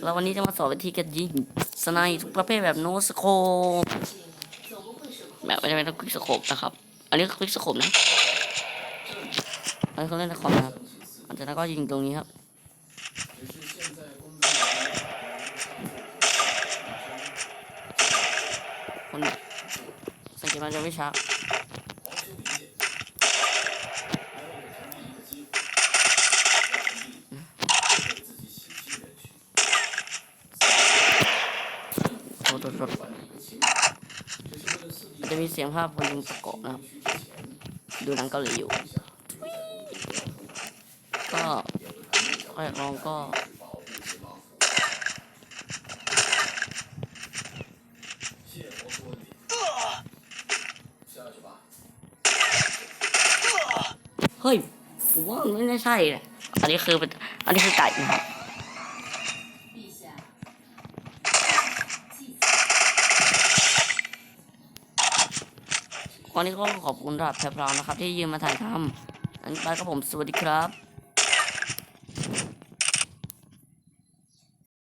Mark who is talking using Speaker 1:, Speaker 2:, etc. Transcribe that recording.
Speaker 1: แล้ววันนี้จะมาสอนวิธีการยิงสไนทุกประเภทแบบโนสโคปแบบไม่จำเป็นต้องคลิกสโคปนะครับ อันนี้ก็คลิกสโคปนะอันนี้เขาเล่นในคอมนะครับหลังจากนั้นก็ยิงตรงนี้ครับคนสังเกตมันจะไม่ช้า โทษโทษโทษมันจะมีเสียงภาพคนยิงประกอบนะครับ ดูหนังเกาหลีอยู่ ก็ใครลองก็เฮ้ยผมว่ามันไม่ใช่นะอันนี้คือเป็นอันนี้คือไก่นะครับ วันนี้ก็ขอบคุณรับแพรพราวนะครับ ที่ยืมมาถ่ายทำอันนี้ไปก็ผมสวัสดีครับ